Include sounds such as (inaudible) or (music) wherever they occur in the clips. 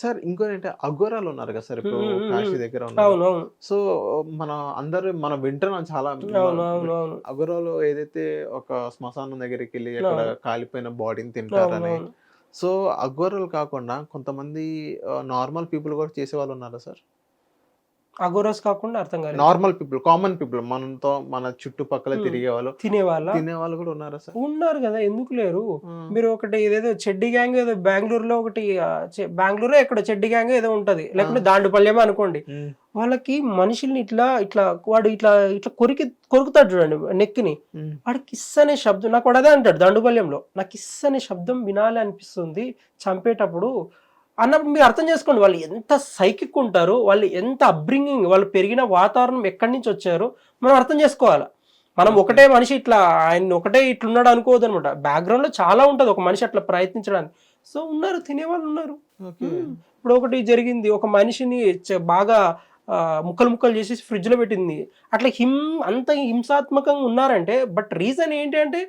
Sir ఇంకోటి అఘోరాలు ఉన్నారు కదా సార్ ఇప్పుడు. కాశీ దగ్గర ఉన్నారు. సో మన అందరూ మనం వింటున్నాం చాలా అఘోరాలు ఏదైతే ఒక శ్మశానం దగ్గరికి వెళ్ళి అక్కడ. కాలిపోయిన బాడీని తింటారని. సో అఘోరాలు కాకుండా కొంతమంది నార్మల్ పీపుల్ కూడా చేసే వాళ్ళు ఉన్నారా సార్? అగోరస్ కాకుండా అర్థం కాలేదు. నార్మల్ పీపుల్ కామన్ పీపుల్ మనతో మన చుట్టుపక్కల. తిరిగే వాళ్ళు తినేవాళ్ళ? తినే వాళ్ళు కూడా ఉన్నారా సార్? ఉన్నారు కదా ఎందుకు లేరు. మీరు ఒకటి ఇదేదో చెడ్డి గ్యాంగ్ ఏదో బెంగళూరులో ఒకటి బెంగళూరు ఎక్కడ చెడ్డి గ్యాంగ్ ఏదో ఉంటది. లేకుంటే దాండుపల్యమే అనుకోండి. వాళ్ళకి మనుషుల్ని ఇట్లా ఇట్లా వాడు ఇట్లా ఇట్లా కొరికి కొరుకుతాడు చూడండి నెక్కిని. వాడు కిస్ అనే శబ్దం నాకు వాడు అదే అంటాడు దండుపల్యంలో నాకు కిస్ అనే శబ్దం వినాలి అనిపిస్తుంది. చంపేటప్పుడు అన్నప్పుడు మీరు అర్థం చేసుకోండి వాళ్ళు ఎంత సైకిక్ ఉంటారు వాళ్ళు ఎంత అబ్రింగింగ్ వాళ్ళు పెరిగిన వాతావరణం ఎక్కడి నుంచి వచ్చారు మనం అర్థం చేసుకోవాలి. మనం ఒకటే మనిషి ఇట్లా ఆయన ఒకటే ఇట్లున్నాడు అనుకోవద్దు అనమాట బ్యాక్గ్రౌండ్లో చాలా ఉంటది ఒక మనిషి అట్లా ప్రయత్నించడానికి. సో ఉన్నారు తినేవాళ్ళు ఉన్నారు. ఇప్పుడు ఒకటి జరిగింది ఒక మనిషిని బాగా ముక్కలు ముక్కలు చేసి ఫ్రిడ్జ్లో పెట్టింది. అట్లా హిం అంత హింసాత్మకంగా ఉన్నారంటే బట్ రీజన్ ఏంటి అంటే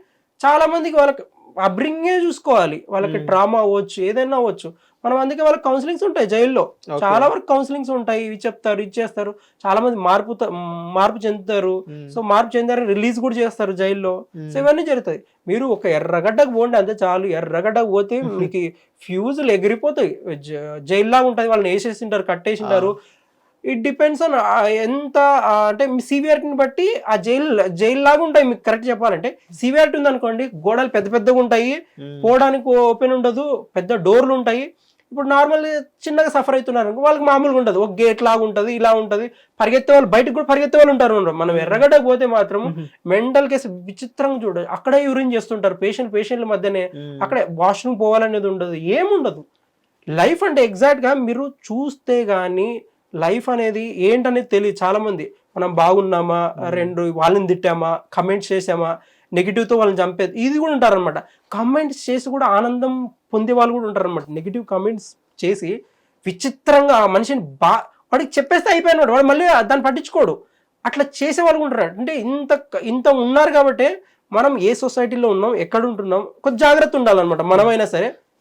చాలా మందికి వాళ్ళకి అబ్రింగే చూసుకోవాలి. వాళ్ళకి. డ్రామా అవ్వచ్చు ఏదైనా అవ్వచ్చు. మనం అందుకే వాళ్ళకి కౌన్సిలింగ్స్ ఉంటాయి జైల్లో. చాలా వరకు కౌన్సిలింగ్స్ ఉంటాయి. ఇవి చెప్తారు ఇది చేస్తారు. చాలా మంది మార్పు మార్పు చెందుతారు. Hmm. సో మార్పు చెందారు రిలీజ్ కూడా చేస్తారు జైల్లో. Hmm. సో ఇవన్నీ జరుగుతాయి. మీరు ఒక ఎర్రగడ్డకు పోండి అంతే చాలు. ఎర్రగడ్డకు పోతే (laughs) మీకు ఫ్యూజులు ఎగిరిపోతాయి. జైల్లా ఉంటుంది. వాళ్ళని వేసేసింటారు కట్టేసింటారు. ఇట్ డిపెండ్స్ ఆన్ ఎంత అంటే మీ సివియారిటీని బట్టి ఆ జైల్ జైల్ లాగా ఉంటాయి మీకు కరెక్ట్ చెప్పాలంటే. సివియారిటీ ఉంది అనుకోండి గోడలు పెద్ద పెద్దగా ఉంటాయి. పోవడానికి ఓపెన్ ఉండదు పెద్ద డోర్లు ఉంటాయి. ఇప్పుడు నార్మల్ చిన్నగా సఫర్ అవుతున్నారు వాళ్ళకి మామూలుగా ఉంటుంది ఒక గేట్ లాగా ఉంటుంది ఇలా ఉంటుంది. పరిగెత్తే వాళ్ళు బయటకు కూడా పరిగెత్తే వాళ్ళు ఉంటారు మనం. ఎర్రగడ్డకు పోతే మాత్రం మెంటల్ కేసు విచిత్రంగా చూడదు అక్కడే యూరిన్ చేస్తుంటారు. పేషెంట్ పేషెంట్ల మధ్యనే. అక్కడే వాష్రూమ్ పోవాలనేది ఉండదు. ఏముండదు. లైఫ్ అంటే ఎగ్జాక్ట్గా మీరు చూస్తే గానీ లైఫ్ అనేది ఏంటనేది తెలియదు. చాలా మంది మనం బాగున్నామా రెండు వాళ్ళని తిట్టామా కమెంట్స్ చేసామా నెగిటివ్తో వాళ్ళని చంపేది ఇది కూడా ఉంటారన్నమాట. కమెంట్స్ చేసి కూడా ఆనందం పొందే వాళ్ళు కూడా ఉంటారన్నమాట. నెగిటివ్ కమెంట్స్ చేసి విచిత్రంగా ఆ మనిషిని బా వాడికి చెప్పేస్తే అయిపోయినాడు వాడు మళ్ళీ దాన్ని పట్టించుకోడు. అట్లా చేసే వాళ్ళు కూడా ఉంటారు. అంటే ఇంత ఇంత ఉన్నారు కాబట్టి మనం ఏ సొసైటీలో ఉన్నాం ఎక్కడ ఉంటున్నాం కొంచెం జాగ్రత్త ఉండాలన్నమాట. మనమైనా సరే